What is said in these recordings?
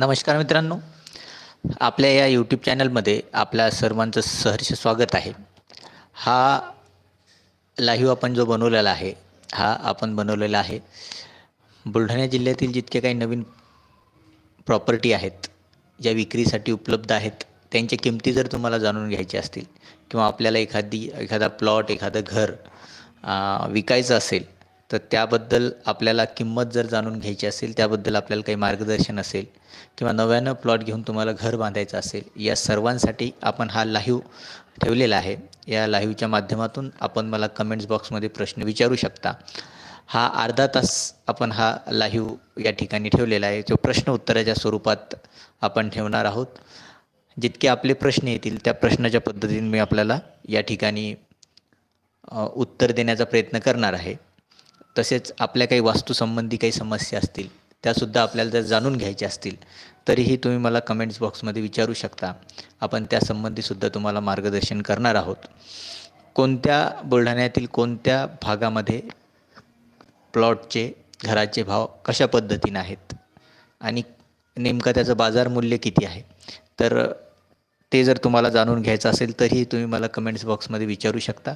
नमस्कार मित्रांनो. आपल्या या यूट्यूब चॅनलमध्ये आपल्या सर्वांचं सहर्ष स्वागत आहे. हा लाईव्ह आपण जो बनवलेला आहे हा आपण बनवलेला आहे. बुलढाणा जिल्ह्यातील जितके काही नवीन प्रॉपर्टी आहेत ज्या विक्रीसाठी उपलब्ध आहेत त्यांच्या किमती जर तुम्हाला जाणून घ्यायच्या असतील किंवा आपल्याला एखादी एखादा प्लॉट एखादं घर विकायचं असेल तर त्याबद्दल आपल्याला किंमत जर जाणून घ्यायची असेल त्याबद्दल आपल्याला काही मार्गदर्शन असेल किंवा नव्यानं प्लॉट घेऊन तुम्हाला घर बांधायचं असेल या सर्वांसाठी आपण हा लाईव्ह ठेवलेला आहे. या लाईव्हच्या माध्यमातून आपण मला कमेंट्स बॉक्समध्ये प्रश्न विचारू शकता. हा अर्धा तास आपण हा लाईव्ह या ठिकाणी ठेवलेला आहे. जो प्रश्न उत्तराच्या स्वरूपात आपण ठेवणार आहोत. जितके आपले प्रश्न येतील त्या प्रश्नाच्या पद्धतीने मी आपल्याला या ठिकाणी उत्तर देण्याचा प्रयत्न करणार आहे. तसेच आपल्या काही वास्तूसंबंधी काही समस्या असतील त्यासुद्धा आपल्याला जर जाणून घ्यायच्या असतील तरीही तुम्ही मला कमेंट्स बॉक्समध्ये विचारू शकता. आपण त्यासंबंधीसुद्धा तुम्हाला मार्गदर्शन करणार आहोत. कोणत्या बुलढाण्यातील कोणत्या भागामध्ये प्लॉटचे घराचे भाव कशा पद्धतीनं आहेत? आणि नेमकं त्याचं बाजार मूल्य किती आहे? तर ते जर तुम्हाला जाणून घ्यायचं असेल तरीही तुम्ही मला कमेंट्स बॉक्समध्ये विचारू शकता.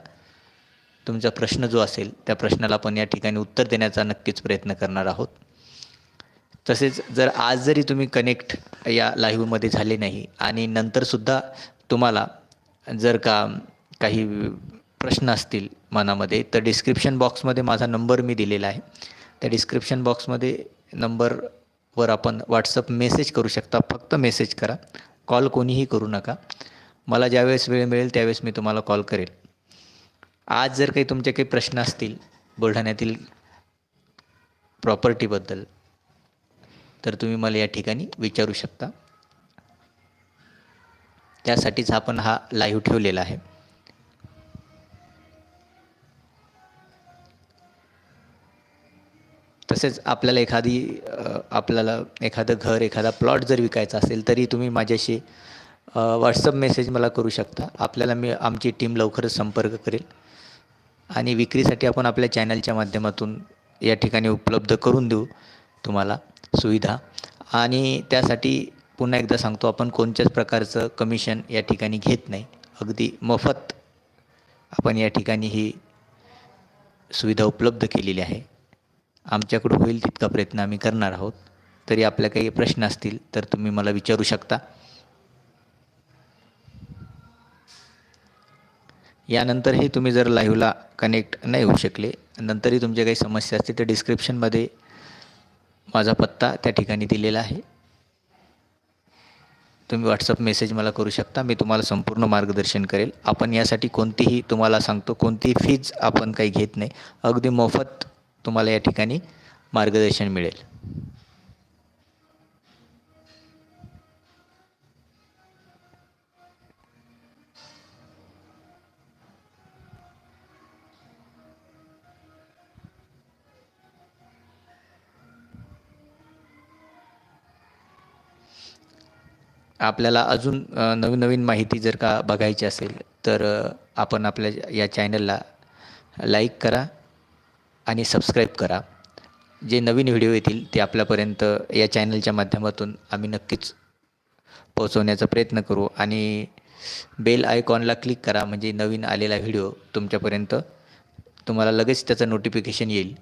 तुमचा प्रश्न जो असेल त्या प्रश्नाला आपण या ठिकाणी उत्तर देण्याचा नक्कीच प्रयत्न करणार आहोत. तसेच जर आज जरी तुम्ही कनेक्ट या लाईव्हमध्ये झाले नाही आणि नंतरसुद्धा तुम्हाला जर का काही प्रश्न असतील मनामध्ये तर डिस्क्रिप्शन बॉक्समध्ये माझा नंबर मी दिलेला आहे. त्या डिस्क्रिप्शन बॉक्समध्ये नंबरवर आपण व्हॉट्सअप मेसेज करू शकता. फक्त मेसेज करा. कॉल कोणीही करू नका. मला ज्यावेळेस वेळ मिळेल त्यावेळेस मी तुम्हाला कॉल करेल. आज जर काही तुमचे काही प्रश्न असतील बुलढाण्यातील प्रॉपर्टीबद्दल तर तुम्ही मला या ठिकाणी विचारू शकता. त्यासाठीच आपण हा लाईव्ह ठेवलेला आहे. तसेच आपल्याला एखादी आपल्याला एखादं घर एखादा प्लॉट जर विकायचा असेल तरी तुम्ही माझ्याशी व्हॉट्सअप मेसेज मला करू शकता. आपल्याला मी आमची टीम लवकरच संपर्क करेल. आणि विक्रीसाठी आपण आपल्या चॅनलच्या माध्यमातून या ठिकाणी उपलब्ध करून देऊ तुम्हाला सुविधा. आणि त्यासाठी पुन्हा एकदा सांगतो आपण कोणत्याच प्रकारचं कमिशन या ठिकाणी घेत नाही. अगदी मोफत आपण या ठिकाणी ही सुविधा उपलब्ध केलेली आहे. आमच्याकडं होईल तितका प्रयत्न आम्ही करणार आहोत. तरी आपल्या काही प्रश्न असतील तर तुम्ही मला विचारू शकता. यानंतरही तुम्ही जर लाईव्हला कनेक्ट नाही होऊ शकले नंतरही तुमच्या काही समस्या असतील तर डिस्क्रिप्शनमध्ये माझा पत्ता त्या ठिकाणी दिलेला आहे. तुम्ही व्हॉट्सअप मेसेज मला करू शकता मी तुम्हाला संपूर्ण मार्गदर्शन करेल. आपण यासाठी कोणतीही तुम्हाला सांगतो कोणतीही फीज आपण काही घेत नाही. अगदी मोफत तुम्हाला या ठिकाणी मार्गदर्शन मिळेल. आपल्याला अजून नवीन नवीन माहिती जर का बघायची असेल तर आपण आपल्या या चॅनलला लाईक करा आणि सबस्क्राईब करा. जे नवीन व्हिडिओ येतील ते आपल्यापर्यंत या चॅनलच्या माध्यमातून आम्ही नक्कीच पोहोचवण्याचा प्रयत्न करू आणि बेल आयकॉनला क्लिक करा म्हणजे नवीन आलेला व्हिडिओ तुमच्यापर्यंत तुम्हाला लगेच त्याचं नोटिफिकेशन येईल.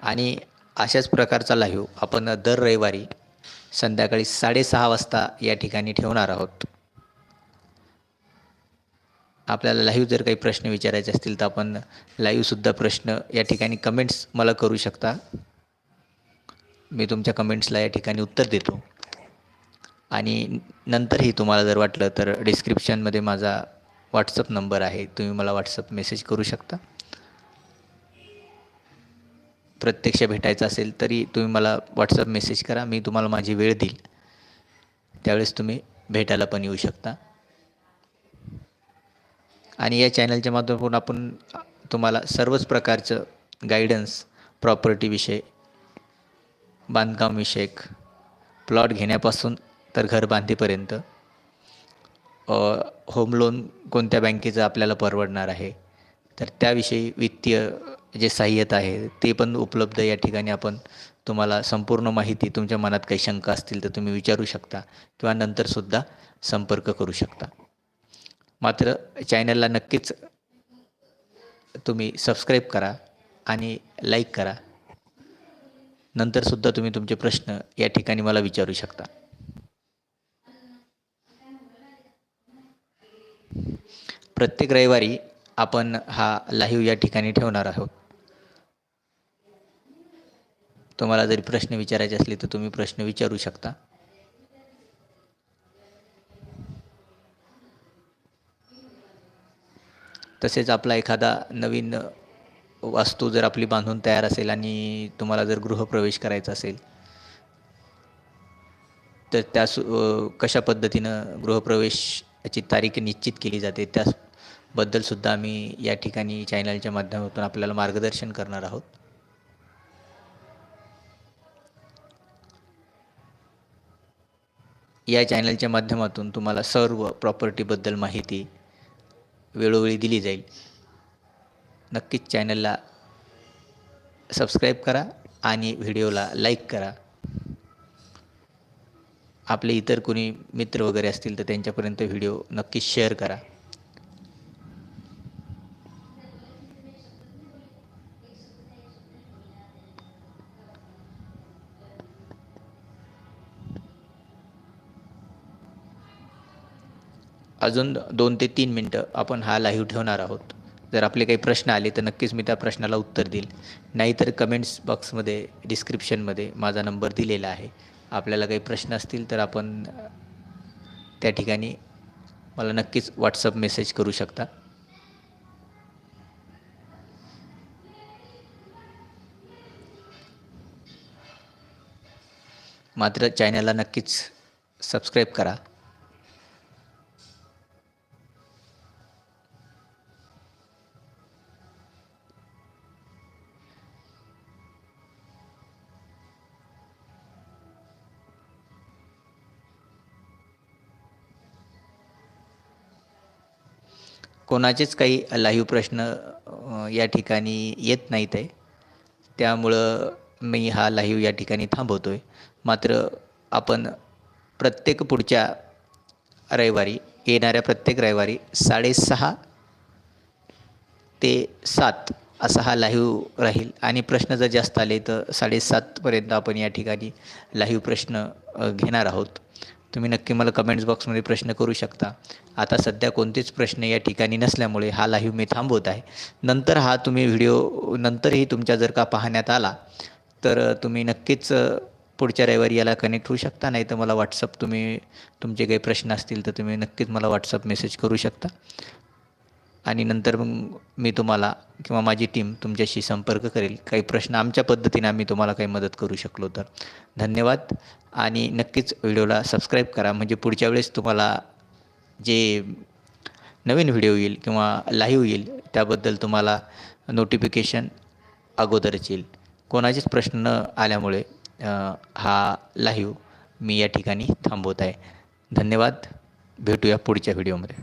आणि अशाच प्रकारचा लाईव्ह आपण दर रविवारी संध्याकाळी साडेसहा वाजता या ठिकाणी ठेवणार आहोत. आपल्याला लाईव्ह जर काही प्रश्न विचारायचे असतील तर आपण लाईव्हसुद्धा प्रश्न या ठिकाणी कमेंट्स मला करू शकता. मी तुमच्या कमेंट्सला या ठिकाणी उत्तर देतो. आणि नंतरही तुम्हाला जर वाटलं तर डिस्क्रिप्शनमध्ये माझा व्हॉट्सअप नंबर आहे. तुम्ही मला व्हॉट्सअप मेसेज करू शकता. प्रत्यक्ष भेटायचं असेल तरी तुम्ही मला व्हॉट्सअप मेसेज करा मी तुम्हाला माझी वेळ देईल. त्यावेळेस तुम्ही भेटायला पण येऊ शकता. आणि या चॅनलच्या माध्यमातून आपण तुम्हाला सर्वच प्रकारचं गायडन्स प्रॉपर्टीविषयी बांधकामविषयक प्लॉट घेण्यापासून तर घर बांधेपर्यंत होम लोन कोणत्या बँकेचं आपल्याला परवडणार आहे तर त्याविषयी वित्तीय जे सहाय्यता आहे ते पण उपलब्ध या ठिकाणी आपण तुम्हाला संपूर्ण माहिती तुमच्या मनात काही शंका असतील तर तुम्ही विचारू शकता किंवा नंतरसुद्धा संपर्क करू शकता. मात्र चॅनलला नक्कीच तुम्ही सबस्क्राईब करा आणि लाईक करा. नंतरसुद्धा तुम्ही तुमचे प्रश्न या ठिकाणी मला विचारू शकता. प्रत्येक रविवारी आपण हा लाईव्ह या ठिकाणी ठेवणार आहोत. तुम्हाला जरी प्रश्न विचारायचे असले तर तुम्ही प्रश्न विचारू शकता. तसेच आपला एखादा नवीन वास्तू जर आपली बांधून तयार असेल आणि तुम्हाला जर गृहप्रवेश करायचा असेल तर त्या कशा पद्धतीनं गृहप्रवेशाची तारीख निश्चित केली जाते त्याबद्दलसुद्धा आम्ही या ठिकाणी चॅनलच्या माध्यमातून आपल्याला मार्गदर्शन करणार आहोत. या चॅनलच्या माध्यमातून तुम्हाला सर्व प्रॉपर्टीबद्दल माहिती वेळोवेळी दिली जाईल. नक्कीच चॅनलला सबस्क्राईब करा आणि व्हिडिओला लाईक करा. आपले इतर कोणी मित्र वगैरे असतील तर त्यांच्यापर्यंत व्हिडिओ नक्कीच शेअर करा. अजून दोन ते तीन मिनटं आपण हा लाईव्ह ठेवणार आहोत. जर आपले काही प्रश्न आले तर नक्कीच मी त्या प्रश्नाला उत्तर देईल. नाहीतर कमेंट्स बॉक्समध्ये डिस्क्रिप्शनमध्ये माझा नंबर दिलेला आहे. आपल्याला काही प्रश्न असतील तर आपण त्या ठिकाणी मला नक्कीच व्हॉट्सअप मेसेज करू शकता. मात्र चॅनलला नक्कीच सबस्क्राईब करा. कोणाचेच काही लाईव्ह प्रश्न या ठिकाणी येत नाहीत आहे. त्यामुळं मी हा लाईव्ह या ठिकाणी थांबवतो आहे मात्र आपण प्रत्येक पुढच्या रविवारी येणाऱ्या प्रत्येक रविवारी साडेसहा ते सात असा हा लाईव्ह राहील. आणि प्रश्न जर जास्त आले तर साडेसातपर्यंत आपण या ठिकाणी लाईव्ह प्रश्न घेणार आहोत. तुम्ही नक्की मला कमेंट्स बॉक्समध्ये प्रश्न करू शकता. आता सध्या कोणतेच प्रश्न या ठिकाणी नसल्यामुळे हा लाईव्ह मी थांबवत आहे. नंतर हा तुम्ही व्हिडिओ नंतरही तुमच्या जर का पाहण्यात आला तर तुम्ही नक्कीच पुढच्या रविवारी याला कनेक्ट होऊ शकता नाही तर मला व्हॉट्सअप तुम्ही तुमचे काही प्रश्न असतील तर तुम्ही नक्कीच मला व्हॉट्सअप मेसेज करू शकता. आणि नंतर मग मी तुम्हाला किंवा माझी टीम तुमच्याशी संपर्क करेल. काही प्रश्न आमच्या पद्धतीने आम्ही तुम्हाला काही मदत करू शकलो तर. धन्यवाद. आणि नक्कीच व्हिडिओला सबस्क्राईब करा. म्हणजे पुढच्या वेळेस तुम्हाला जे नवीन व्हिडिओ येईल किंवा लाईव्ह येईल त्याबद्दल तुम्हाला नोटिफिकेशन अगोदरच येईल. कोणाचेच प्रश्न न आल्यामुळे हा लाईव्ह मी या ठिकाणी थांबवत आहे. धन्यवाद. भेटूया पुढच्या व्हिडिओमध्ये.